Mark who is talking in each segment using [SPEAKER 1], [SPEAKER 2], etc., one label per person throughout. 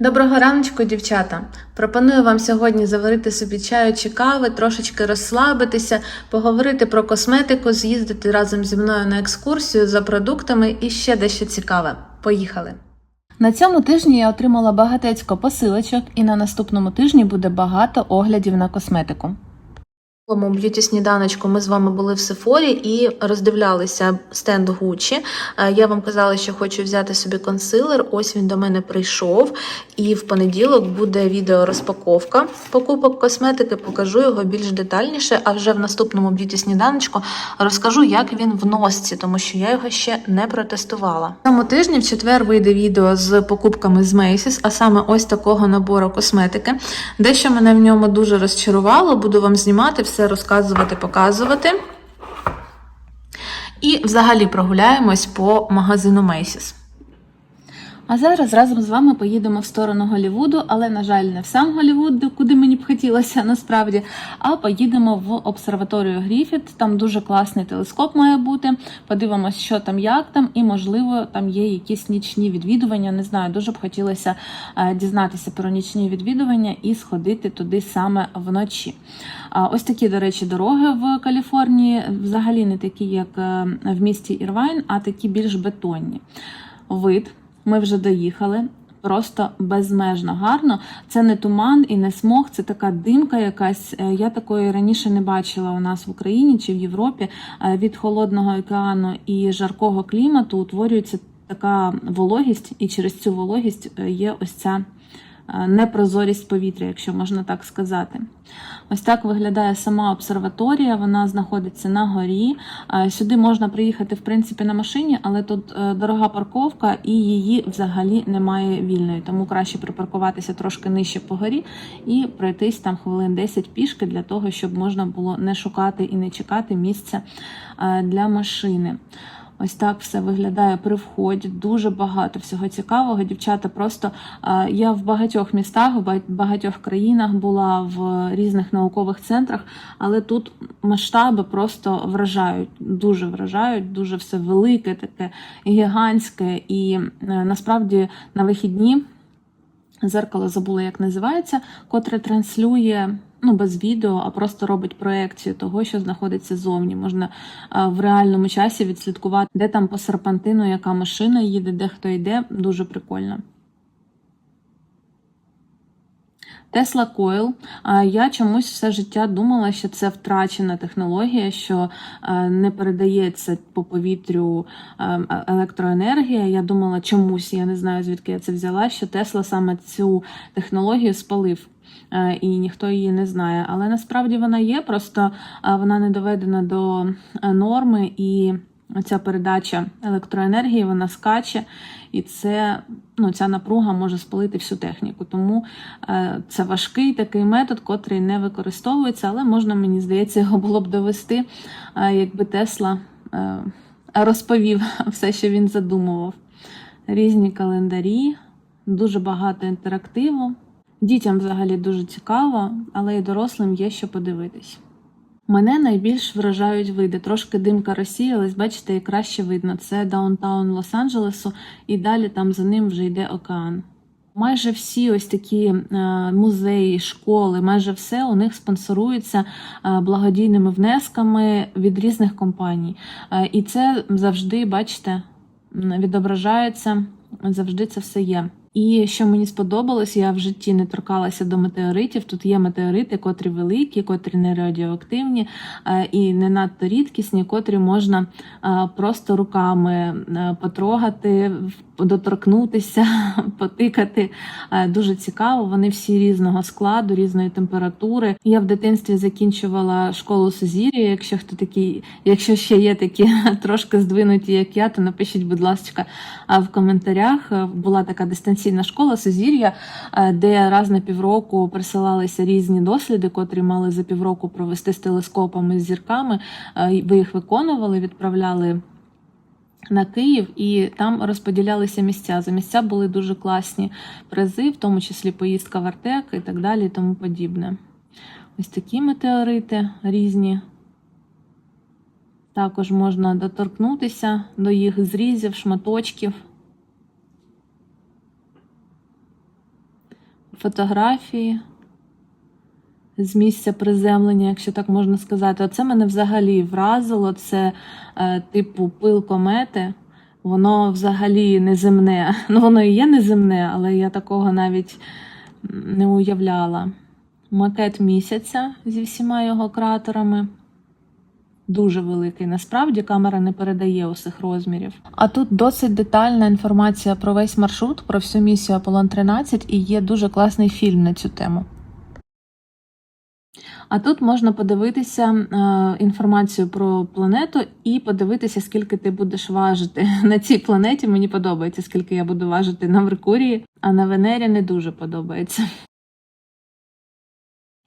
[SPEAKER 1] Доброго раночку, дівчата! Пропоную вам сьогодні заварити собі чаю чи кави, трошечки розслабитися, поговорити про косметику, з'їздити разом зі мною на екскурсію за продуктами і ще дещо цікаве. Поїхали! На цьому тижні я отримала багатецько посилочок, і на наступному тижні буде багато оглядів на косметику. Б'юті сніданочку ми з вами були в Сефорі і роздивлялися стенд Гуччі. Е, Я вам казала, що хочу взяти собі консилер. Ось він до мене прийшов. І в понеділок буде відео розпаковка покупок косметики. Покажу його більш детальніше. А вже в наступному б'юті сніданочку розкажу, як він в носці, тому що я його ще не протестувала. Цьому тижні в четвер вийде відео з покупками з Macy's, а саме ось такого набору косметики. Дещо мене в ньому дуже розчарувало. Буду вам знімати все розказувати, показувати. І взагалі прогуляємось по магазину Macy's. А зараз разом з вами поїдемо в сторону Голлівуду, але, на жаль, не в сам Голлівуд, куди мені б хотілося насправді, а поїдемо в обсерваторію Гріфіт. Там дуже класний телескоп має бути. Подивимось, що там, як там, і, можливо, там є якісь нічні відвідування. Не знаю, дуже б хотілося е, дізнатися про нічні відвідування і сходити туди саме вночі. Ось такі, до речі, дороги в Каліфорнії взагалі не такі, як е, в місті Ірвайн, а такі більш бетонні. Вид. Ми вже доїхали. Просто безмежно гарно. Це не туман і не смог, це така димка якась. Е, Я такої раніше не бачила у нас в Україні чи в Європі. Е, Від холодного океану і жаркого клімату утворюється така вологість, і через цю вологість е, є ось ця непрозорість повітря, якщо можна так сказати. Ось так виглядає сама обсерваторія. Вона знаходиться на горі. Е, Сюди можна приїхати в принципі на машині, але тут е, дорога парковка і її взагалі немає вільної. Тому краще припаркуватися трошки нижче по горі і пройтись там хвилин 10 пішки для того, щоб можна було не шукати і не чекати місця е, для машини. Ось так все виглядає при вході. Дуже багато всього цікавого. Дівчата, просто я в багатьох містах, в багатьох країнах була в різних наукових центрах, але тут масштаби просто вражають, дуже вражають, дуже все велике, таке гігантське. І е, насправді на вихідні зеркало забула, як називається, котре транслює. Ну, без відео, а просто робить проекцію того, що знаходиться зовні. Можна е, в реальному часі відслідкувати, де там по серпантину, яка машина їде, де хто йде. Дуже прикольно. Тесла Койл. Я чомусь все життя думала, що це втрачена технологія, що е, не передається по повітрю е, електроенергія. Я думала, чомусь, я не знаю звідки я це взяла, що Тесла саме цю технологію спалив. е, І ніхто її не знає. Але насправді вона є, просто е, вона не доведена до е, норми, і ця передача електроенергії вона скаче, і це ну, ця напруга може спалити всю техніку. Тому е, це важкий такий метод, котрий не використовується, але можна, мені здається, його було б довести, е, якби Тесла е, розповів все, що він задумував. Різні календарі, дуже багато інтерактиву. Дітям взагалі дуже цікаво, але і дорослим є що подивитись. Мене найбільш вражають види. Трошки димка розсіялась, бачите, і краще видно. Це даунтаун Лос-Анджелесу, і далі там за ним вже йде океан. Майже всі ось такі е, музеї, школи, майже все у них спонсорується е, благодійними внесками від різних компаній. Е, І це завжди, бачите, відображається, завжди це все є. І що мені сподобалось, я в житті не торкалася до метеоритів. Тут є метеорити, котрі великі, котрі не радіоактивні е, і не надто рідкісні, котрі можна е, просто руками е, потрогати, доторкнутися, потикати. Е, Дуже цікаво. Вони всі різного складу, різної температури. Я в дитинстві закінчувала школу Сузір'я. Якщо хто такий, якщо ще є такі трошки здвинуті, як я, то напишіть, будь ласка, в коментарях. Е, Була така дистанційна школа Сузір'я, е, де раз на півроку присилалися різні досліди, котрі мали за півроку провести з телескопами з зірками. Е, Ви їх виконували, відправляли. На Київ і там розподілялися місця. За місця були дуже класні призи, в тому числі поїздка в Артек і так далі, і тому подібне. Ось такі метеорити різні. Також можна доторкнутися до їх зрізів, шматочків. фотографії з місця приземлення, якщо так можна сказати. Оце мене взагалі вразило. Це е, типу пил комети. Воно взагалі неземне. Ну, воно і є неземне, але я такого навіть не уявляла. Макет місяця зі всіма його кратерами. Дуже великий. Насправді камера не передає усіх розмірів. А тут досить детальна інформація про весь маршрут, про всю місію Аполлон 13 і є дуже класний фільм на цю тему. А тут можна подивитися е, інформацію про планету і подивитися, скільки ти будеш важити на цій планеті. Мені подобається, скільки я буду важити на Меркурії, а на Венері не дуже подобається.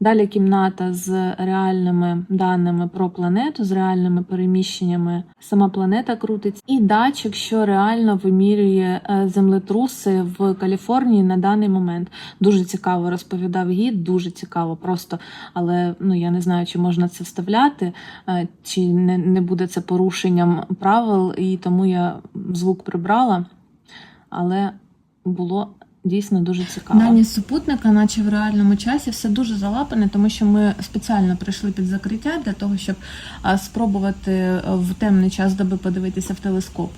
[SPEAKER 1] Далі кімната з реальними даними про планету, з реальними переміщеннями. Сама планета крутиться, і датчик, що реально вимірює е, землетруси в Каліфорнії на даний момент. Дуже цікаво розповідав гід, дуже цікаво, просто але ну я не знаю, чи можна це вставляти, е, чи не, не буде це порушенням правил, і тому я звук прибрала, але було дійсно дуже цікаво. Дані супутника, наче в реальному часі, все дуже залапане, тому що ми спеціально прийшли під закриття для того, щоб спробувати е, в темний час доби подивитися в телескоп.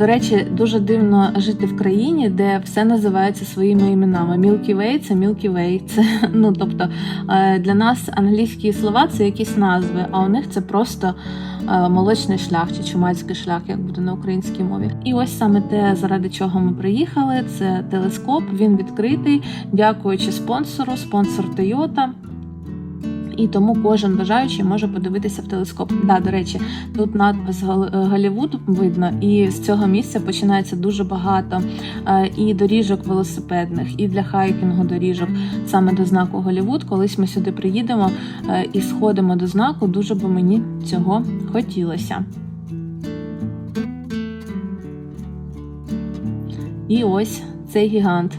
[SPEAKER 1] До речі, дуже дивно жити в країні, де все називається своїми іменами. Milky Way – це Milky Way. Це ну тобто е, для нас англійські слова це якісь назви, а у них це просто е, молочний шлях чи чумацький шлях, як буде на українській мові. І ось саме те, заради чого ми приїхали. Це телескоп. Він відкритий, дякуючи спонсору, спонсор Toyota. І тому кожен бажаючий може подивитися в телескоп. Да, до речі, тут надпис Гол- Голлівуд видно, і з цього місця починається дуже багато е, і доріжок велосипедних, і для хайкінгу доріжок саме до знаку Голлівуд. Колись ми сюди приїдемо е, і сходимо до знаку. Дуже би мені цього хотілося. І ось цей гігант.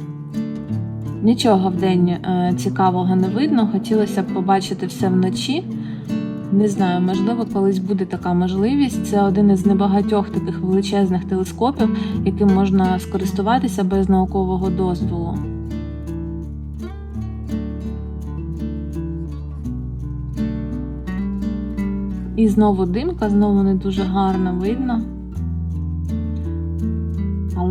[SPEAKER 1] Нічого вдень е, цікавого не видно. Хотілося б побачити все вночі. Не знаю, можливо, колись буде така можливість. Це один із небагатьох таких величезних телескопів, яким можна скористуватися без наукового дозволу. І знову димка, знову не дуже гарно видно.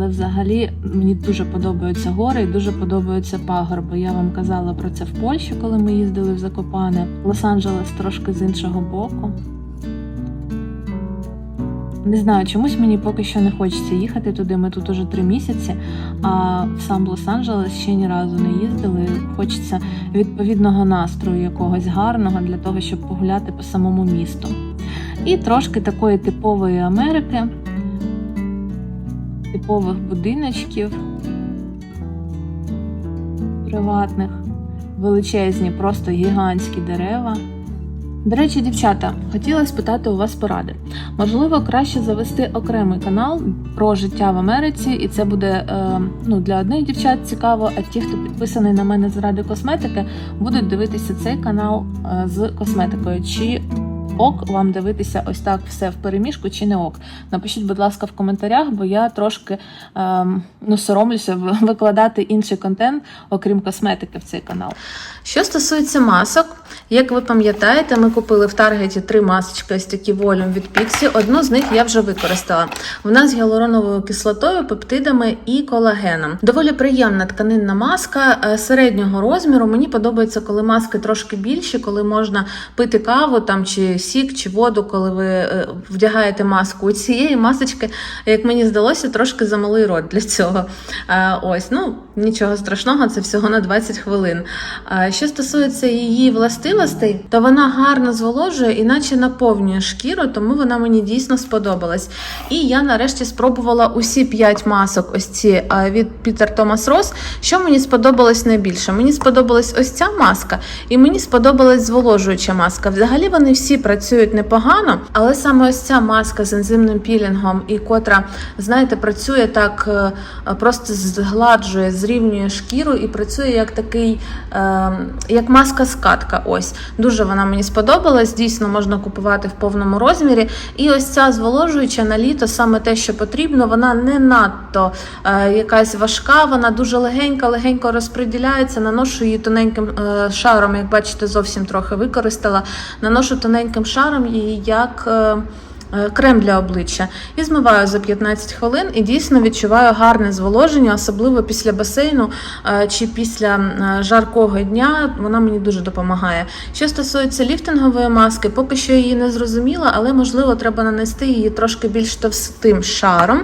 [SPEAKER 1] Але взагалі мені дуже подобаються гори і дуже подобаються пагорби. Я вам казала про це в Польщі, коли ми їздили в Закопане. Лос-Анджелес трошки з іншого боку. Не знаю, чомусь мені поки що не хочеться їхати туди. Ми тут уже три місяці, а в сам Лос-Анджелес ще ні разу не їздили. Хочеться відповідного настрою якогось гарного для того, щоб погуляти по самому місту. І трошки такої типової Америки типових будиночків приватних, величезні, просто гігантські дерева. До речі, дівчата, хотіла спитати у вас поради. Можливо, краще завести окремий канал про життя в Америці, і це буде е, ну, для одних дівчат цікаво, а ті, хто підписаний на мене заради косметики, будуть дивитися цей канал е, з косметикою. Чи ок вам дивитися ось так все в переміжку чи не ок. Напишіть, будь ласка, в коментарях, бо я трошки ем, ну, соромлюся викладати інший контент, окрім косметики, в цей канал. Що стосується масок, як ви пам'ятаєте, ми купили в Таргеті три масочки, ось такі волюм від Pixi. Одну з них я вже використала. Вона з гіалуроновою кислотою, пептидами і колагеном. Доволі приємна тканинна маска е, середнього розміру. Мені подобається, коли маски трошки більші, коли можна пити каву там чи сік, чи воду, коли ви е, вдягаєте маску. У цієї масочки, як мені здалося, трошки замалий рот для цього. Е, Ось, ну нічого страшного, це всього на 20 хвилин. Що стосується її властивостей, то вона гарно зволожує, іначе наповнює шкіру, тому вона мені дійсно сподобалась. І я нарешті спробувала усі 5 масок, ось ці е, від Peter Thomas Ross. Що мені сподобалось найбільше? Мені сподобалась ось ця маска, і мені сподобалась зволожуюча маска. Взагалі вони всі працюють непогано, але саме ось ця маска з ензимним пілінгом, і котра, знаєте, працює так, е, просто згладжує, зрівнює шкіру і працює як такий, е, як маска скатка. Дуже вона мені сподобалась. Дійсно можна купувати в повному розмірі. І ось ця зволожуюча на літо саме те, що потрібно. Вона не надто е, якась важка, вона дуже легенька, легенько розподіляється. Наношу її тоненьким е, шаром, як бачите, зовсім трохи використала. Наношу тоненьким шаром її як. е, Крем для обличчя і змиваю за 15 хвилин і дійсно відчуваю гарне зволоження, особливо після басейну е, чи після е, жаркого дня. Вона мені дуже допомагає. Що стосується ліфтингової маски, поки що її не зрозуміла, але можливо треба нанести її трошки більш товстим шаром.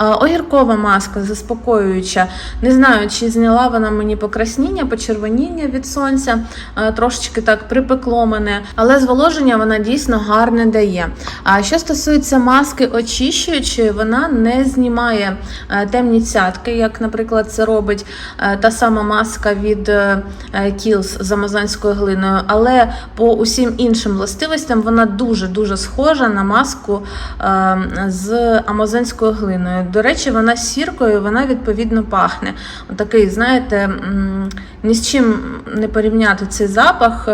[SPEAKER 1] Е, Огіркова маска заспокоююча. Не знаю, чи зняла вона мені покрасніння, почервоніння від сонця, е, трошечки так припекло мене, але зволоження вона дійсно гарне дає. А що стосується маски очищуючої, вона не знімає е, темні цятки, як, наприклад, це робить е, та сама маска від е, е, з амазонською глиною, але по усім іншим властивостям вона дуже-дуже схожа на маску з амазонською глиною. До речі, вона сіркою, вона відповідно пахне. Такий, знаєте, ні з чим не порівняти цей запах.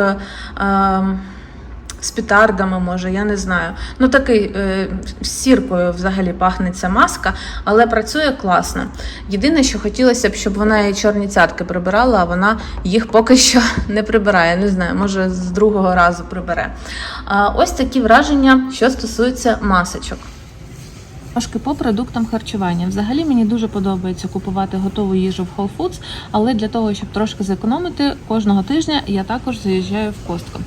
[SPEAKER 1] З петардами, може, я не знаю. Ну такий е, з сіркою взагалі пахне ця маска, але працює класно. Єдине, що хотілося б, щоб вона і чорні цятки прибирала, а вона їх поки що не прибирає. Не знаю, може з другого разу прибере. Ось такі враження, що стосуються масочок. Трошки по продуктам харчування. Взагалі мені дуже подобається купувати готову їжу в Whole Foods, але для того, щоб трошки зекономити, кожного тижня я також заїжджаю в костку.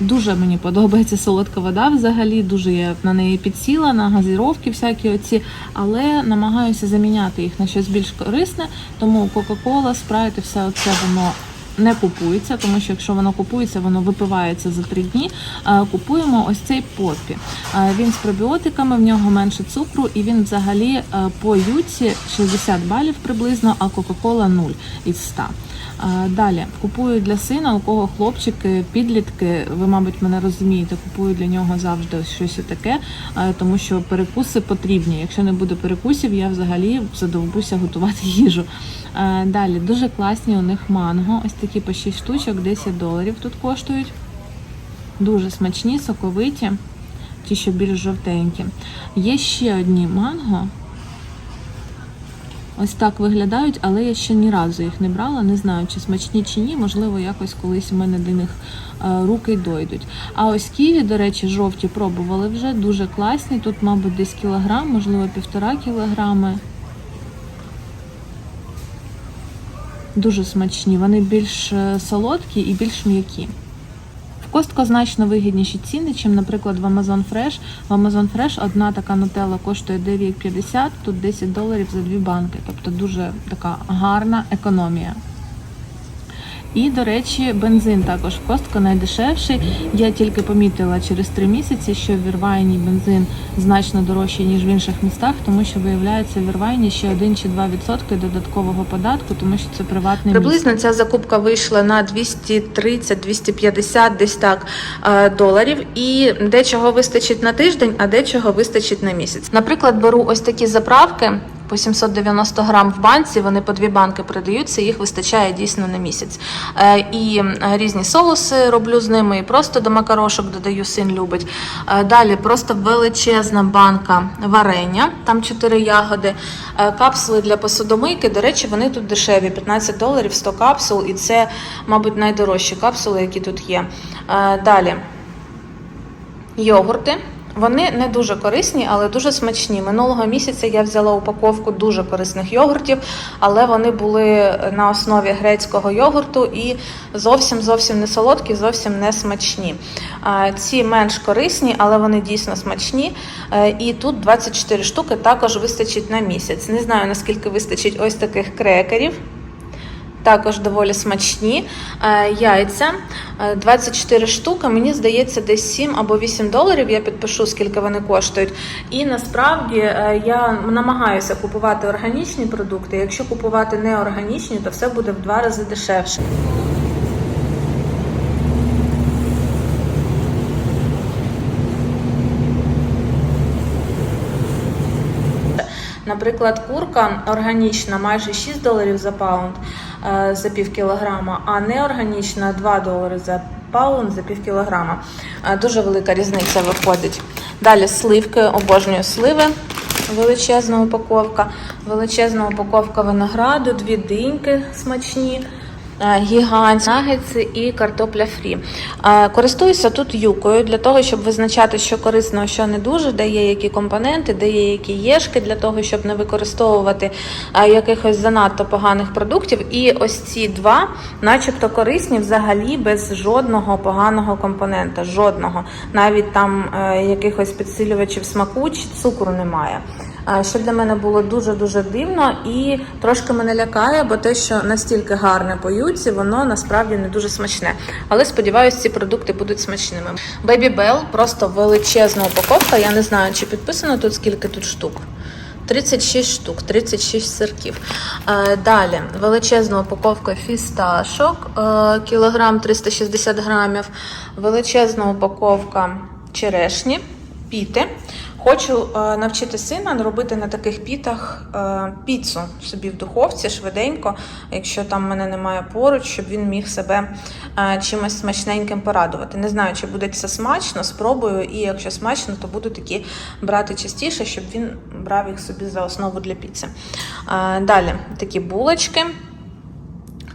[SPEAKER 1] Дуже мені подобається солодка вода. Взагалі дуже я на неї підсіла, на газіровки всякі оці, але намагаюся заміняти їх на щось більш корисне. Тому Coca-Cola, Sprite і все оце воно не купується, тому що якщо воно купується, воно випивається за три дні. Е, Купуємо ось цей поппі. Е, Він з пробіотиками, в нього менше цукру, і він взагалі по юці 60 балів приблизно, а Кока-Кола 0 із 100. Далі купую для сина, у кого хлопчики, підлітки. Ви, мабуть, мене розумієте, купую для нього завжди щось таке, тому що перекуси потрібні. Якщо не буде перекусів, я взагалі задовбуся готувати їжу. Далі дуже класні у них манго. Ось такі по 6 штучок, 10 доларів тут коштують. Дуже смачні, соковиті, ті, що більш жовтенькі. Є ще одні манго. Ось так виглядають, але я ще ні разу їх не брала. Не знаю, чи смачні чи ні. Можливо, якось колись у мене до них е, руки дойдуть. А ось ківі, до речі, жовті пробували вже дуже класні. Тут, мабуть, десь кілограм, можливо, півтора кілограми. Дуже смачні. Вони більш е, солодкі і більш м'які. В Костко значно вигідніші ціни, ніж, наприклад, в Amazon Fresh. В Amazon Fresh одна така нутелла коштує 9,50, тут 10 доларів за дві банки. Тобто дуже така гарна економія. І, до речі, бензин також в Костко найдешевший. Я тільки помітила через три місяці, що в Ірвайні бензин значно дорожчий, ніж в інших містах, тому що виявляється в Ірвайні ще 1 чи 2% додаткового податку, тому що це приватне місто.
[SPEAKER 2] Приблизно ця закупка вийшла на 230-250 десь так е, доларів. І дечого вистачить на тиждень, а дечого вистачить на місяць. Наприклад, беру ось такі заправки. По 790 грам в банці, вони по дві банки продаються, їх вистачає дійсно на місяць. Е, і е, різні соуси роблю з ними, і просто до макарошок додаю, син любить. Е, далі просто величезна банка варення, там 4 ягоди, капсули для посудомийки. До речі, вони тут дешеві, 15 доларів 100 капсул, і це, мабуть, найдорожчі капсули, які тут є. Далі йогурти. Вони не дуже корисні, але дуже смачні. Минулого місяця я взяла упаковку дуже корисних йогуртів, але вони були на основі грецького йогурту і зовсім зовсім не солодкі, зовсім не смачні. Ці менш корисні, але вони дійсно смачні. Е, І тут 24 штуки також вистачить на місяць. Не знаю наскільки вистачить ось таких крекерів. Також доволі смачні Е, яйця. Е, 24 штуки, мені здається, десь 7 або 8 доларів. Я підпишу, скільки вони коштують. І насправді е, я намагаюся купувати органічні продукти. Якщо купувати неорганічні, то все буде в два рази дешевше. Наприклад, курка органічна майже 6 доларів за паунд е, за пів кілограма, а неорганічна 2 долари за паунд за пів кілограма. Е, Дуже велика різниця виходить. Далі сливки, обожнюю сливи. Величезна упаковка, величезна упаковка винограду, дві диньки смачні, гігантські нагетси і картопля фрі. Е, Користуюся тут юкою для того, щоб визначати, що корисно, що не дуже, де є які компоненти, де є які єшки, для того, щоб не використовувати е, якихось занадто поганих продуктів. І ось ці два, начебто корисні, взагалі без жодного поганого компонента. Жодного. Навіть там е, якихось підсилювачів смаку чи цукру немає. Що для мене було дуже-дуже дивно і трошки мене лякає, бо те, що настільки гарне по воно насправді не дуже смачне. Але сподіваюся, ці продукти будуть смачними. Baby Bell просто величезна упаковка. Я не знаю, чи підписано тут скільки тут штук. 36 штук, 36 сирків. Е, Далі величезна упаковка фісташок, е, кілограм 360 грамів, величезна упаковка черешні, піти. Хочу е, навчити сина робити на таких пітах е, піцу собі в духовці швиденько, якщо там мене немає поруч, щоб він міг себе е, чимось смачненьким порадувати. Не знаю, чи буде це смачно, спробую, і якщо смачно, то буду такі брати частіше, щоб він брав їх собі за основу для піци. Далі такі булочки.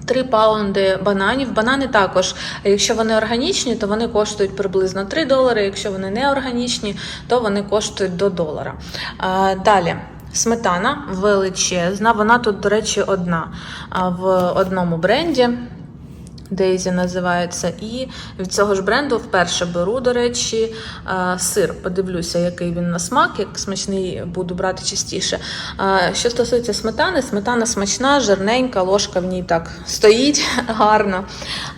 [SPEAKER 2] 3 паунди бананів. Банани також, якщо вони органічні, то вони коштують приблизно 3 долари. Якщо вони не органічні, то вони коштують до долара. Далі. Сметана величезна. Вона тут, до речі, одна в одному бренді. Дейзі називається. І від цього ж бренду вперше беру, до речі, е, сир. Подивлюся, який він на смак, як смачний буду брати частіше. Е, Що стосується сметани, сметана смачна, жирненька, ложка в ній так стоїть гарно.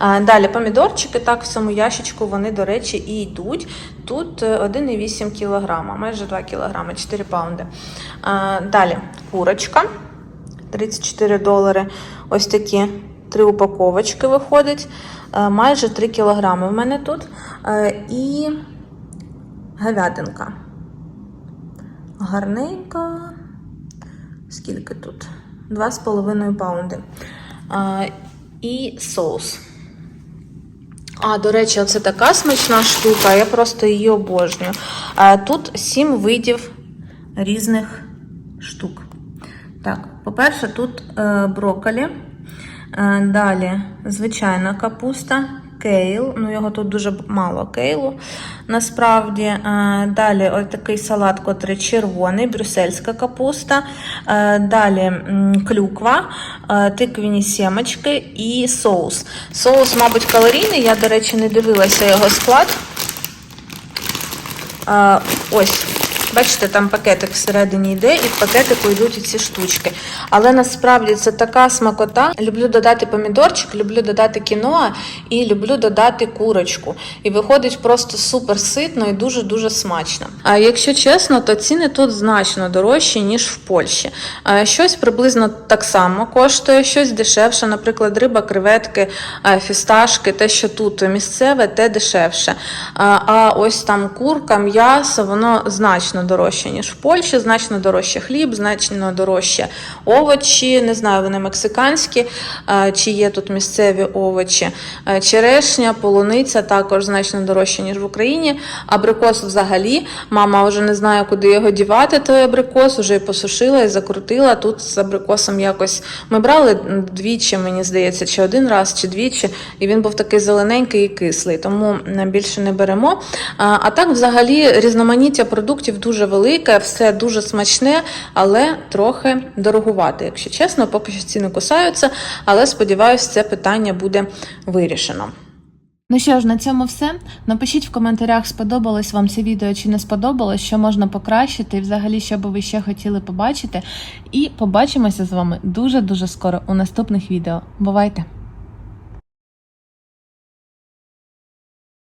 [SPEAKER 2] Е, Далі помідорчики, так, в цьому ящичку вони, до речі, і йдуть. Тут е, 1,8 кг, майже 2 кг, 4 паунди. Далі курочка. 34 долари. Ось такі три упаковочки виходить. Е, Майже 3 кілограми в мене тут. Е, І говядинка. Гарненька. Скільки тут? 2,5 паунди. Е, І соус. А, до речі, оце така смачна штука, я просто її обожнюю. Тут 7 видів різних штук. Так, по-перше, тут брокколі. Е, далі звичайна капуста, кейл. Ну, його тут дуже мало кейлу. Насправді. Е, далі ось такий салат, котрий червоний, брюссельська капуста. Е, далі клюква, тиквіні сімочки і соус. Соус, мабуть, калорійний. Я, до речі, не дивилася його склад. Ось, бачите, там пакетик всередині йде, і в пакетику йдуть ці штучки. Але насправді це така смакота. Люблю додати помідорчик, люблю додати кіноа і люблю додати курочку. І виходить просто супер ситно і дуже-дуже смачно. А якщо чесно, то ціни тут значно дорожчі, ніж в Польщі. Щось приблизно так само коштує, щось дешевше, наприклад, риба, креветки, фісташки, те, що тут місцеве, те дешевше. А ось там курка, м'ясо, воно значно дорожче, ніж в Польщі, значно дорожче хліб, значно дорожче овочі. Не знаю, вони мексиканські, чи є тут місцеві овочі. Черешня, полуниця також значно дорожче, ніж в Україні. Абрикос взагалі. Мама вже не знає, куди його дівати, той абрикос, вже і посушила, і закрутила. Тут з абрикосом якось ми брали двічі, мені здається, чи один раз, чи двічі, і він був такий зелененький і кислий, тому більше не беремо. А, а так, взагалі, різноманіття продуктів дуже велике, все дуже смачне, але трохи дорогувати. Якщо чесно, поки що ціни кусаються, але сподіваюся, це питання буде вирішено.
[SPEAKER 1] Ну що ж, на цьому все. Напишіть в коментарях, сподобалось вам це відео чи не сподобалось, що можна покращити, і взагалі, що би ви ще хотіли побачити. І побачимося з вами дуже-дуже скоро у наступних відео. Бувайте!